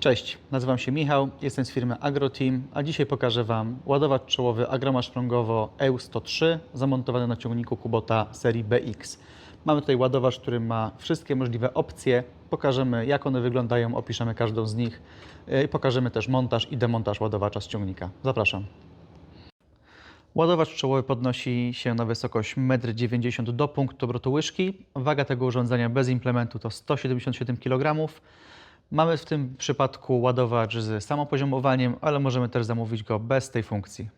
Cześć, nazywam się Michał, jestem z firmy AgroTeam, a dzisiaj pokażę Wam ładowacz czołowy Agromasz Prągowo EU103 zamontowany na ciągniku Kubota serii BX. Mamy tutaj ładowacz, który ma wszystkie możliwe opcje. Pokażemy jak one wyglądają, opiszemy każdą z nich yy, i pokażemy też montaż i demontaż ładowacza z ciągnika. Zapraszam. Ładowacz czołowy podnosi się na wysokość 1,90 m do punktu obrotu łyżki. Waga tego urządzenia bez implementu to 177 kg. Mamy w tym przypadku ładowacz z samopoziomowaniem, ale możemy też zamówić go bez tej funkcji.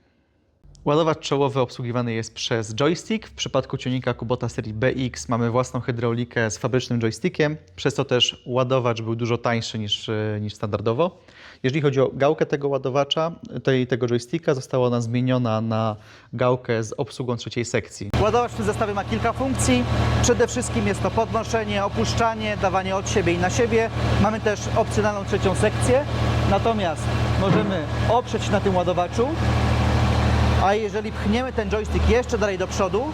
Ładowacz czołowy obsługiwany jest przez joystick. W przypadku ciągnika Kubota serii BX mamy własną hydraulikę z fabrycznym joystickiem, przez to też ładowacz był dużo tańszy niż, e, niż standardowo. Jeżeli chodzi o gałkę tego ładowacza, tej, tego joysticka, została ona zmieniona na gałkę z obsługą trzeciej sekcji. Ładowacz w tym zestawie ma kilka funkcji. Przede wszystkim jest to podnoszenie, opuszczanie, dawanie od siebie i na siebie. Mamy też opcjonalną trzecią sekcję, natomiast możemy oprzeć na tym ładowaczu a jeżeli pchniemy ten joystick jeszcze dalej do przodu,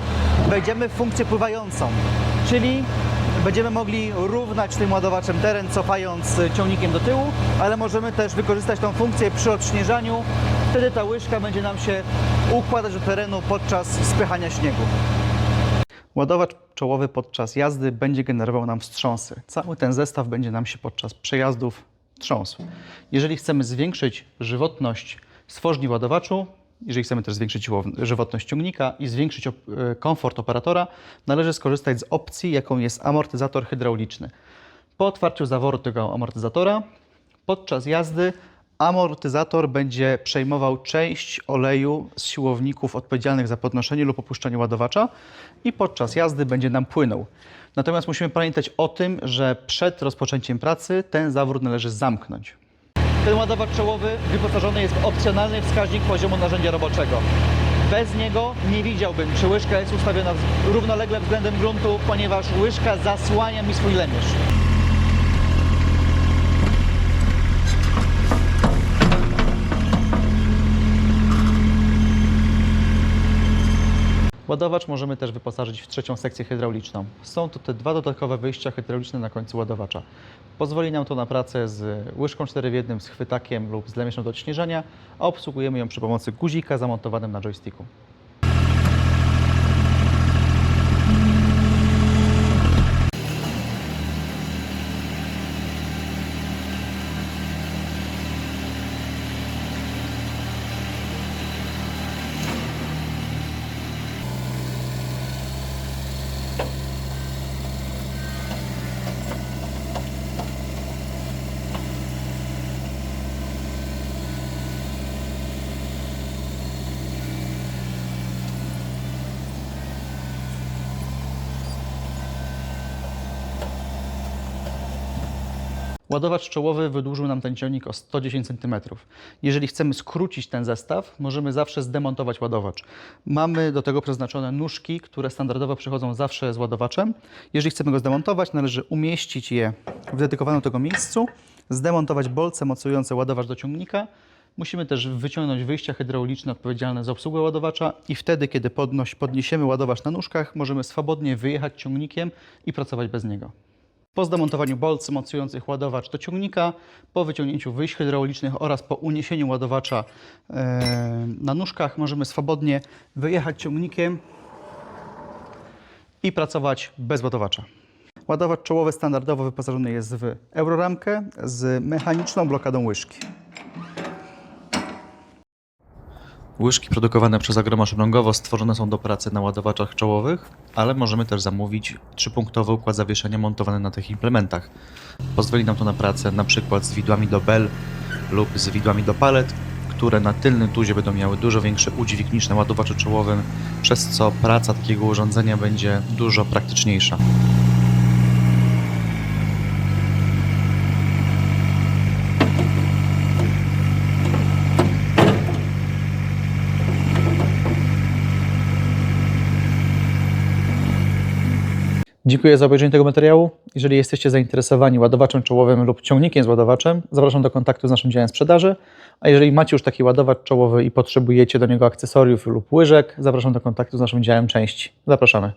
wejdziemy w funkcję pływającą, czyli będziemy mogli równać tym ładowaczem teren, cofając ciągnikiem do tyłu, ale możemy też wykorzystać tą funkcję przy odśnieżaniu. Wtedy ta łyżka będzie nam się układać do terenu podczas spychania śniegu. Ładowacz czołowy podczas jazdy będzie generował nam wstrząsy. Cały ten zestaw będzie nam się podczas przejazdów trząsł. Jeżeli chcemy zwiększyć żywotność stworzni ładowaczu, jeżeli chcemy też zwiększyć żywotność ciągnika i zwiększyć e, komfort operatora, należy skorzystać z opcji, jaką jest amortyzator hydrauliczny. Po otwarciu zaworu tego amortyzatora, podczas jazdy amortyzator będzie przejmował część oleju z siłowników odpowiedzialnych za podnoszenie lub opuszczenie ładowacza i podczas jazdy będzie nam płynął. Natomiast musimy pamiętać o tym, że przed rozpoczęciem pracy ten zawór należy zamknąć. Ten ładowacz czołowy wyposażony jest w opcjonalny wskaźnik poziomu narzędzia roboczego. Bez niego nie widziałbym, czy łyżka jest ustawiona równolegle względem gruntu, ponieważ łyżka zasłania mi swój lemierz. Ładowacz możemy też wyposażyć w trzecią sekcję hydrauliczną. Są to te dwa dodatkowe wyjścia hydrauliczne na końcu ładowacza. Pozwoli nam to na pracę z łyżką 4 w 1, z chwytakiem lub z lemieszem do odśnieżania, a obsługujemy ją przy pomocy guzika zamontowanym na joysticku. Ładowacz czołowy wydłużył nam ten ciągnik o 110 cm. Jeżeli chcemy skrócić ten zestaw, możemy zawsze zdemontować ładowacz. Mamy do tego przeznaczone nóżki, które standardowo przychodzą zawsze z ładowaczem. Jeżeli chcemy go zdemontować, należy umieścić je w dedykowanym tego miejscu, zdemontować bolce mocujące ładowacz do ciągnika. Musimy też wyciągnąć wyjścia hydrauliczne odpowiedzialne za obsługę ładowacza i wtedy, kiedy podnoś, podniesiemy ładowacz na nóżkach, możemy swobodnie wyjechać ciągnikiem i pracować bez niego. Po zdemontowaniu bolcy mocujących ładowacz do ciągnika, po wyciągnięciu wyjść hydraulicznych oraz po uniesieniu ładowacza e, na nóżkach możemy swobodnie wyjechać ciągnikiem i pracować bez ładowacza. Ładowacz czołowy standardowo wyposażony jest w euroramkę z mechaniczną blokadą łyżki. Łyżki produkowane przez Agromasz Rągowo stworzone są do pracy na ładowaczach czołowych, ale możemy też zamówić trzypunktowy układ zawieszenia montowany na tych implementach. Pozwoli nam to na pracę przykład z widłami do bel lub z widłami do palet, które na tylnym tuzie będą miały dużo większy udźwig niż na ładowaczu czołowym, przez co praca takiego urządzenia będzie dużo praktyczniejsza. Dziękuję za obejrzenie tego materiału. Jeżeli jesteście zainteresowani ładowaczem czołowym lub ciągnikiem z ładowaczem, zapraszam do kontaktu z naszym działem sprzedaży. A jeżeli macie już taki ładowacz czołowy i potrzebujecie do niego akcesoriów lub łyżek, zapraszam do kontaktu z naszym działem części. Zapraszamy.